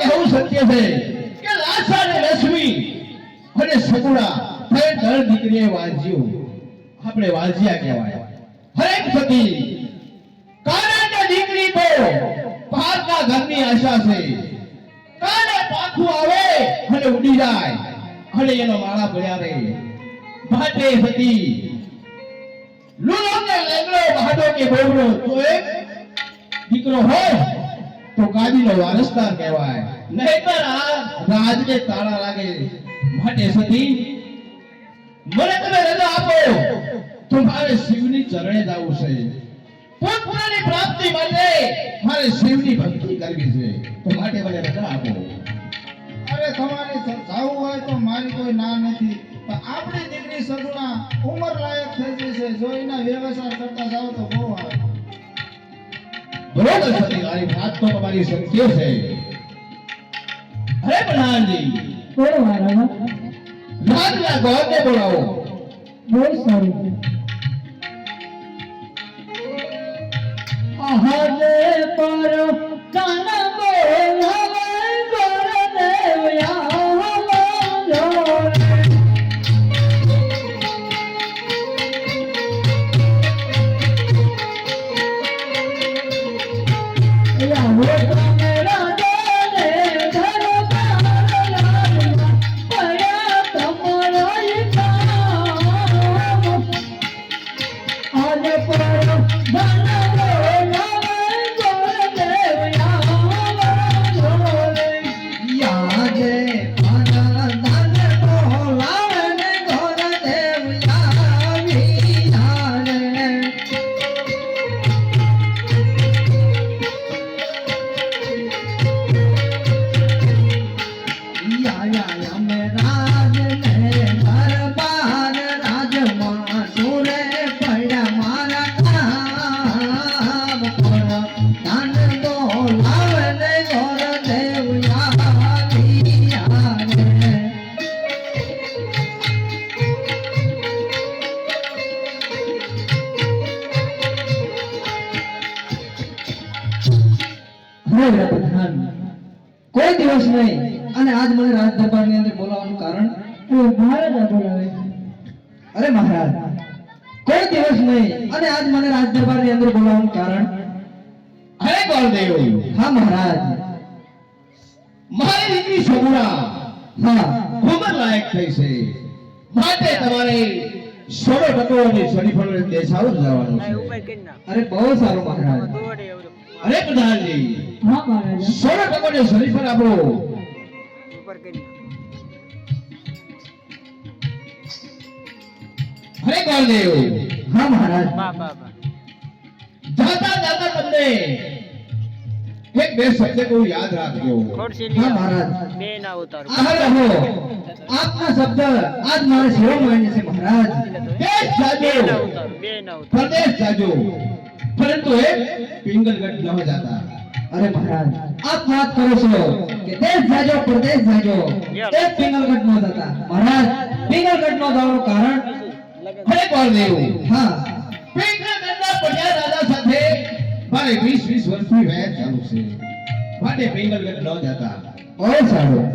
કહેવું સત્ય છે. કે લાસા અને લક્ષ્મી અને સગુણા ત્રણ ત્રણ દીકરીએ વાંચ્યું. આપણે વાંચ્યા કહેવાય. હરેક સતી કારણ કે દીકરી તો પારના ઘરની આશા છે. કાને પાખું આવે અને ઉડી જાય. અને એનો માળા પડ્યા રે. માટે સતી લુલો કે લેંગડો બહાડો કે બોવડો તો એક દીકરો હોય. તો ગાદીનો વારસદાર કહેવાય. નહીતર આ રાજને તાળા લાગે માટે સતી મને તમે રજા આપો. તો મારે શિવની ચરણે જવું છે. પુત્રની પ્રાપ્તિ માટે મારે શિવની ભક્તિ કરવી છે. તો માટે મને રજા આપો. અરે તમારે જાવું હોય તો મારી કોઈ ના નથી. પણ આપણી દીકરી સગુણા ઉંમર લાયક થઈ જશે. જો એના વ્યવસાય કરતા જાવ તો બહુ આવે. બરોબર છે તમારી વાત તો તમારી સત્ય છે. અરે પ્રધાનજી. કોણ મારા રાજના ગોળને બોલાવો. બહુ સારું અહલે પર કાન બોલાવે. હવે પ્રધાન. કોઈ દિવસ નહીં. અને આજ મને રાજ દરબારની અંદર બોલાવવાનું કારણ મહારાજા બોલાવે અરે મહારાજ કોઈ દિવસ નહીં. અને આજ મને રાજ દરબારની અંદર બોલાવવાનું કારણ હરે બળદેવ. હા મહારાજ. મારી દીકરી સગુરા હા. ખૂબ જ લાયક થઈ છે. માટે તમારે સોળો ટકો અને શરીફળ દેશાવ જવાનું છે. અરે બહુ સારું મહારાજ. અરે પ્રધાનજી હા મહારાજ સોળો ટકો ને શરીફળ આપો. અરે ગોળદેવ હા મહારાજ. જાતા જાતા તમને એક બે શબ્દ કહું યાદ રાખજો. હા મહારાજ. બે ના ઉતારું. આભાર રહો આપના શબ્દ આજ મારે સેવા માંગે છે મહારાજ. દેશ બે જાજો ના ઉતારું. બે ના ઉતારું. પ્રદેશ જાજો. પરંતુ એ પિંગલગઢ ન જાતા. અરે મહારાજ આપ વાત કરો છો કે દેશ જાજો પ્રદેશ જાજો એક પિંગલગઢ નો હતા મહારાજ પિંગલગઢ નો જવાનું કારણ હરે બળદેવ હા પિંગલગઢના પડ્યા રાજા સાથે મારે 20 20 વર્ષની વેર ચાલુ છે માટે પિંગલગઢ ન જતા બહુ સારું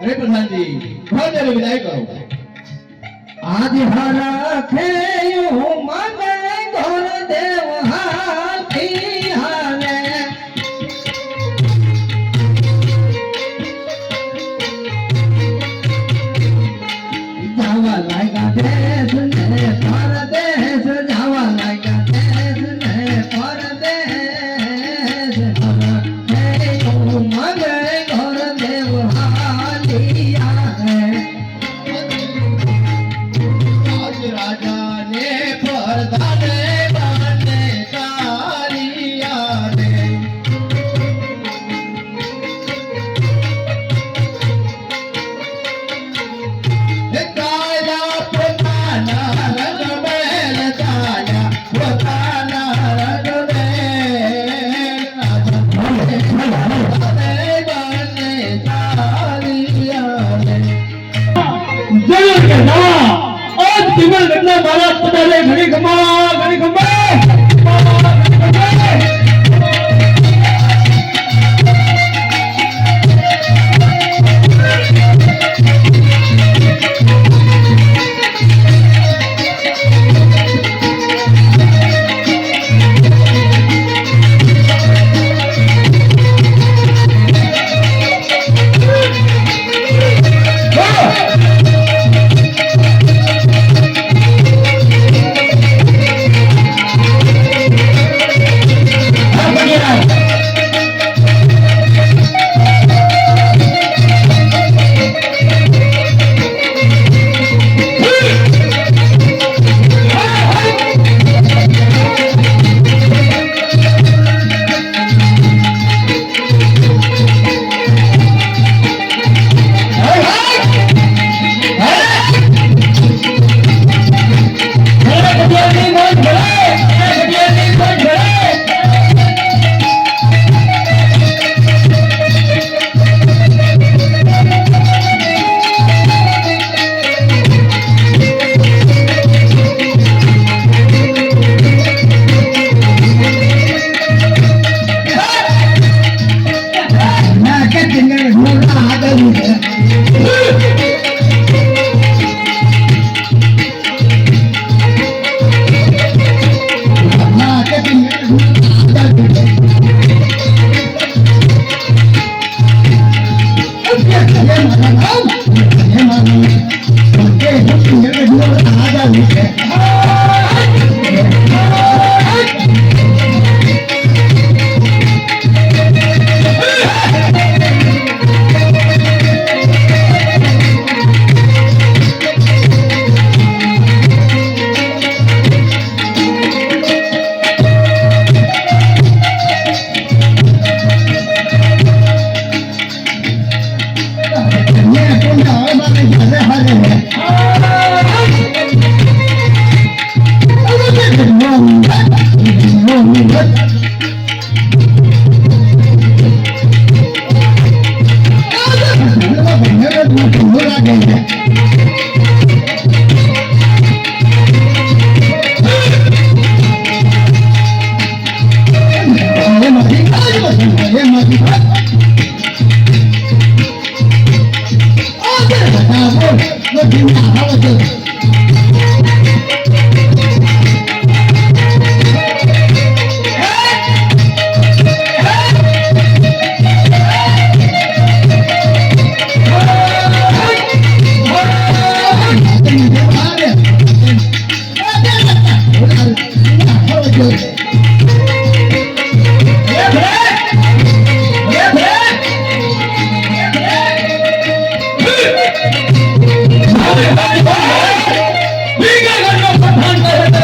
અરે પ્રધાનજી ભાવનગર વિદાય કરો આદિ હરા ખેયું મગે लीगल